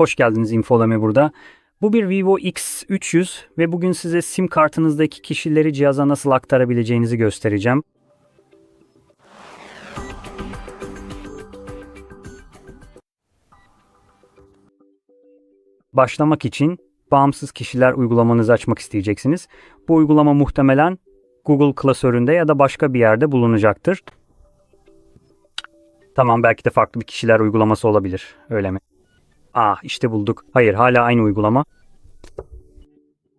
Hoş geldiniz Infolame burada. Bu bir Vivo X300 ve bugün size sim kartınızdaki kişileri cihaza nasıl aktarabileceğinizi göstereceğim. Başlamak için bağımsız kişiler uygulamanızı açmak isteyeceksiniz. Bu uygulama muhtemelen Google klasöründe ya da başka bir yerde bulunacaktır. Tamam belki de farklı bir kişiler uygulaması olabilir. Öyle mi? Ah işte bulduk. Hayır hala aynı uygulama.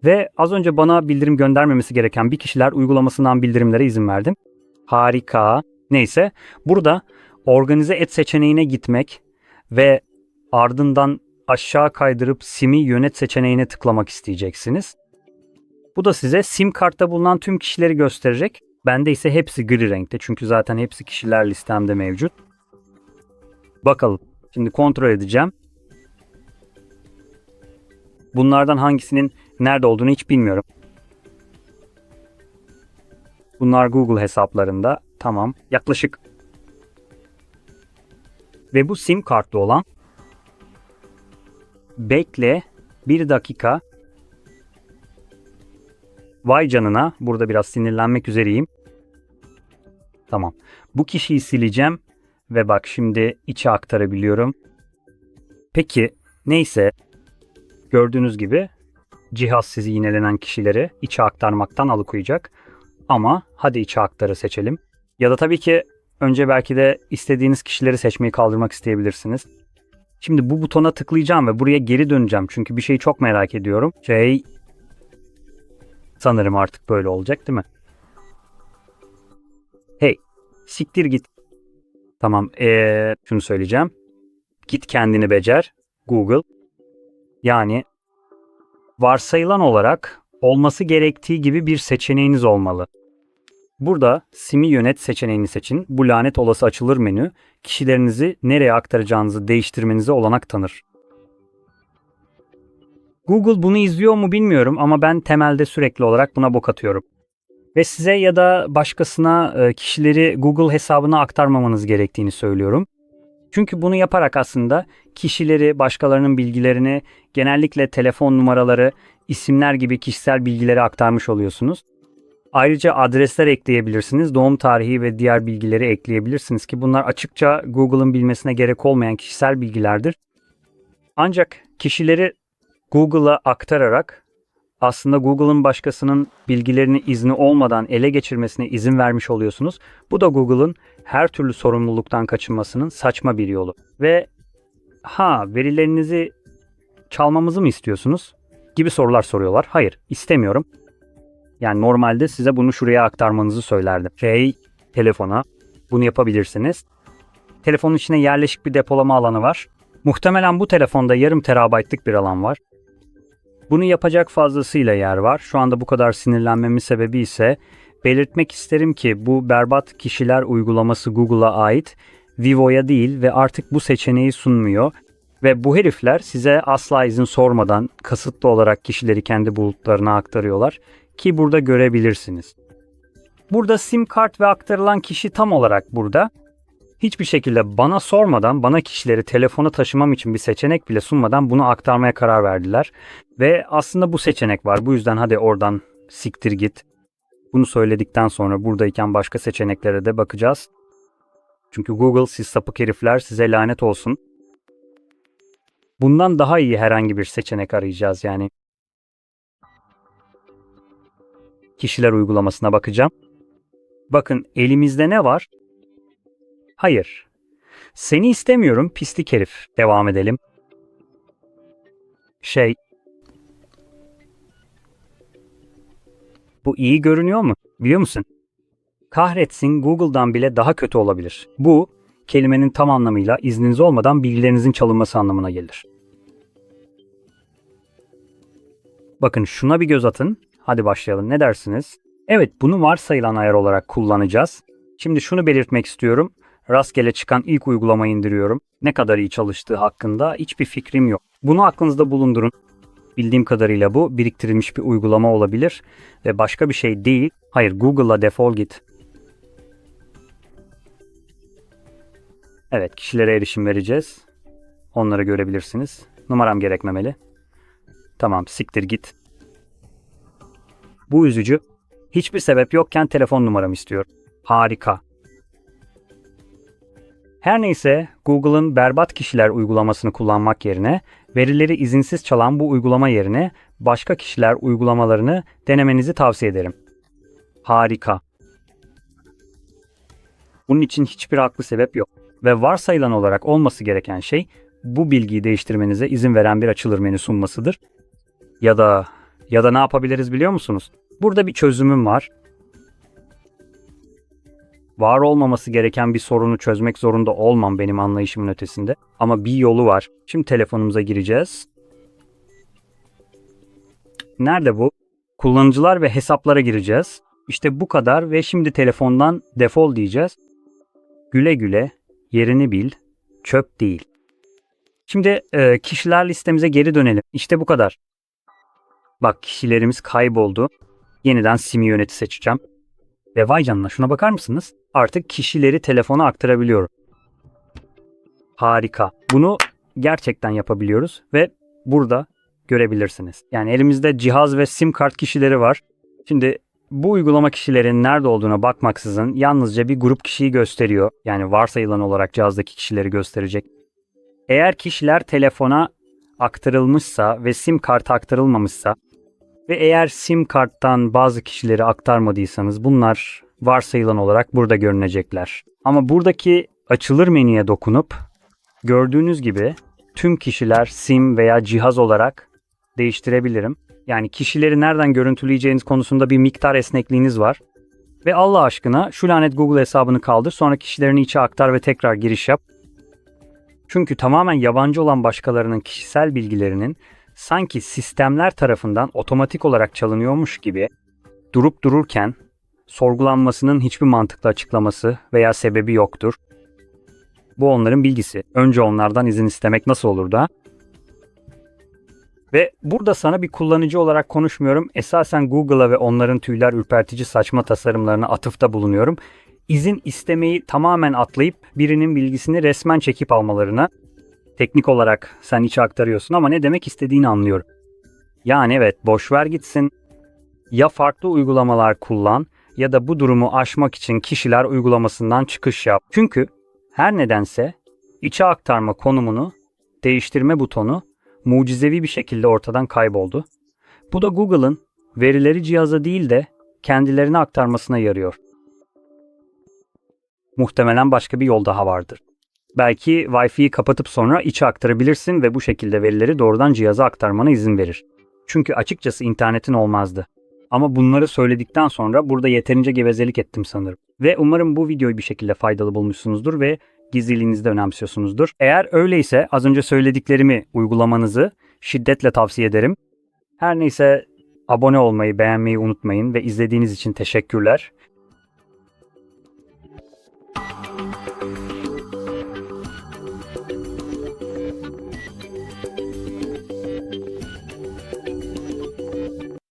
Ve az önce bana bildirim göndermemesi gereken bir kişiler uygulamasından bildirimlere izin verdim. Harika. Neyse burada organize et seçeneğine gitmek ve ardından aşağı kaydırıp sim'i yönet seçeneğine tıklamak isteyeceksiniz. Bu da size sim kartta bulunan tüm kişileri gösterecek. Bende ise hepsi gri renkte çünkü zaten hepsi kişiler listemde mevcut. Bakalım. Şimdi kontrol edeceğim. Bunlardan hangisinin nerede olduğunu hiç bilmiyorum. Bunlar Google hesaplarında. Tamam. Yaklaşık. Ve bu sim kartlı olan bekle bir dakika vay canına burada biraz sinirlenmek üzereyim. Tamam. Bu kişiyi sileceğim ve bak şimdi içe aktarabiliyorum. Peki neyse gördüğünüz gibi cihaz sizi yinelenen kişileri içe aktarmaktan alıkoyacak. Ama hadi içe aktarı seçelim. Ya da tabii ki önce belki de istediğiniz kişileri seçmeyi kaldırmak isteyebilirsiniz. Şimdi bu butona tıklayacağım ve buraya geri döneceğim. Çünkü bir şeyi çok merak ediyorum. Şey sanırım artık böyle olacak değil mi? Hey siktir git. Tamam ee, şunu söyleyeceğim. Git kendini becer Google. Yani varsayılan olarak olması gerektiği gibi bir seçeneğiniz olmalı. Burada Sim'i yönet seçeneğini seçin. Bu lanet olası açılır menü kişilerinizi nereye aktaracağınızı değiştirmenize olanak tanır. Google bunu izliyor mu bilmiyorum ama ben temelde sürekli olarak buna bok atıyorum. Ve size ya da başkasına e, kişileri Google hesabına aktarmamanız gerektiğini söylüyorum. Çünkü bunu yaparak aslında kişileri, başkalarının bilgilerini, genellikle telefon numaraları, isimler gibi kişisel bilgileri aktarmış oluyorsunuz. Ayrıca adresler ekleyebilirsiniz, doğum tarihi ve diğer bilgileri ekleyebilirsiniz ki bunlar açıkça Google'ın bilmesine gerek olmayan kişisel bilgilerdir. Ancak kişileri Google'a aktararak aslında Google'ın başkasının bilgilerini izni olmadan ele geçirmesine izin vermiş oluyorsunuz. Bu da Google'ın her türlü sorumluluktan kaçınmasının saçma bir yolu. Ve ha verilerinizi çalmamızı mı istiyorsunuz? gibi sorular soruyorlar. Hayır, istemiyorum. Yani normalde size bunu şuraya aktarmanızı söylerdim. Şey, telefona bunu yapabilirsiniz. Telefonun içine yerleşik bir depolama alanı var. Muhtemelen bu telefonda yarım terabaytlık bir alan var. Bunu yapacak fazlasıyla yer var. Şu anda bu kadar sinirlenmemin sebebi ise belirtmek isterim ki bu berbat kişiler uygulaması Google'a ait, Vivo'ya değil ve artık bu seçeneği sunmuyor. Ve bu herifler size asla izin sormadan kasıtlı olarak kişileri kendi bulutlarına aktarıyorlar ki burada görebilirsiniz. Burada sim kart ve aktarılan kişi tam olarak burada. Hiçbir şekilde bana sormadan, bana kişileri telefona taşımam için bir seçenek bile sunmadan bunu aktarmaya karar verdiler. Ve aslında bu seçenek var. Bu yüzden hadi oradan siktir git. Bunu söyledikten sonra buradayken başka seçeneklere de bakacağız. Çünkü Google siz sapık herifler size lanet olsun. Bundan daha iyi herhangi bir seçenek arayacağız yani. Kişiler uygulamasına bakacağım. Bakın elimizde ne var? Hayır. Seni istemiyorum pislik herif. Devam edelim. Şey. Bu iyi görünüyor mu? Biliyor musun? Kahretsin Google'dan bile daha kötü olabilir. Bu kelimenin tam anlamıyla izniniz olmadan bilgilerinizin çalınması anlamına gelir. Bakın şuna bir göz atın. Hadi başlayalım. Ne dersiniz? Evet bunu varsayılan ayar olarak kullanacağız. Şimdi şunu belirtmek istiyorum. Rastgele çıkan ilk uygulamayı indiriyorum. Ne kadar iyi çalıştığı hakkında hiçbir fikrim yok. Bunu aklınızda bulundurun. Bildiğim kadarıyla bu biriktirilmiş bir uygulama olabilir ve başka bir şey değil. Hayır Google'a defol git. Evet kişilere erişim vereceğiz. Onları görebilirsiniz. Numaram gerekmemeli. Tamam siktir git. Bu üzücü. Hiçbir sebep yokken telefon numaramı istiyor. Harika. Her neyse Google'ın berbat kişiler uygulamasını kullanmak yerine verileri izinsiz çalan bu uygulama yerine başka kişiler uygulamalarını denemenizi tavsiye ederim. Harika. Bunun için hiçbir haklı sebep yok ve varsayılan olarak olması gereken şey bu bilgiyi değiştirmenize izin veren bir açılır menü sunmasıdır. Ya da ya da ne yapabiliriz biliyor musunuz? Burada bir çözümüm var. Var olmaması gereken bir sorunu çözmek zorunda olmam benim anlayışımın ötesinde. Ama bir yolu var. Şimdi telefonumuza gireceğiz. Nerede bu? Kullanıcılar ve hesaplara gireceğiz. İşte bu kadar ve şimdi telefondan defol diyeceğiz. Güle güle, yerini bil, çöp değil. Şimdi e, kişiler listemize geri dönelim. İşte bu kadar. Bak kişilerimiz kayboldu. Yeniden sim yöneti seçeceğim. Ve vay canına şuna bakar mısınız? Artık kişileri telefona aktarabiliyorum. Harika. Bunu gerçekten yapabiliyoruz ve burada görebilirsiniz. Yani elimizde cihaz ve sim kart kişileri var. Şimdi bu uygulama kişilerin nerede olduğuna bakmaksızın yalnızca bir grup kişiyi gösteriyor. Yani varsayılan olarak cihazdaki kişileri gösterecek. Eğer kişiler telefona aktarılmışsa ve sim kartı aktarılmamışsa ve eğer sim karttan bazı kişileri aktarmadıysanız bunlar varsayılan olarak burada görünecekler. Ama buradaki açılır menüye dokunup gördüğünüz gibi tüm kişiler sim veya cihaz olarak değiştirebilirim. Yani kişileri nereden görüntüleyeceğiniz konusunda bir miktar esnekliğiniz var. Ve Allah aşkına şu lanet Google hesabını kaldır sonra kişilerini içe aktar ve tekrar giriş yap. Çünkü tamamen yabancı olan başkalarının kişisel bilgilerinin sanki sistemler tarafından otomatik olarak çalınıyormuş gibi durup dururken sorgulanmasının hiçbir mantıklı açıklaması veya sebebi yoktur. Bu onların bilgisi. Önce onlardan izin istemek nasıl olur da? Ve burada sana bir kullanıcı olarak konuşmuyorum. Esasen Google'a ve onların tüyler ürpertici saçma tasarımlarına atıfta bulunuyorum. İzin istemeyi tamamen atlayıp birinin bilgisini resmen çekip almalarına. Teknik olarak sen içe aktarıyorsun ama ne demek istediğini anlıyorum. Yani evet boş ver gitsin. Ya farklı uygulamalar kullan ya da bu durumu aşmak için kişiler uygulamasından çıkış yap. Çünkü her nedense içe aktarma konumunu değiştirme butonu mucizevi bir şekilde ortadan kayboldu. Bu da Google'ın verileri cihaza değil de kendilerine aktarmasına yarıyor. Muhtemelen başka bir yol daha vardır. Belki Wi-Fi'yi kapatıp sonra içe aktarabilirsin ve bu şekilde verileri doğrudan cihaza aktarmana izin verir. Çünkü açıkçası internetin olmazdı. Ama bunları söyledikten sonra burada yeterince gevezelik ettim sanırım. Ve umarım bu videoyu bir şekilde faydalı bulmuşsunuzdur ve gizliliğinizi de önemsiyorsunuzdur. Eğer öyleyse az önce söylediklerimi uygulamanızı şiddetle tavsiye ederim. Her neyse abone olmayı, beğenmeyi unutmayın ve izlediğiniz için teşekkürler.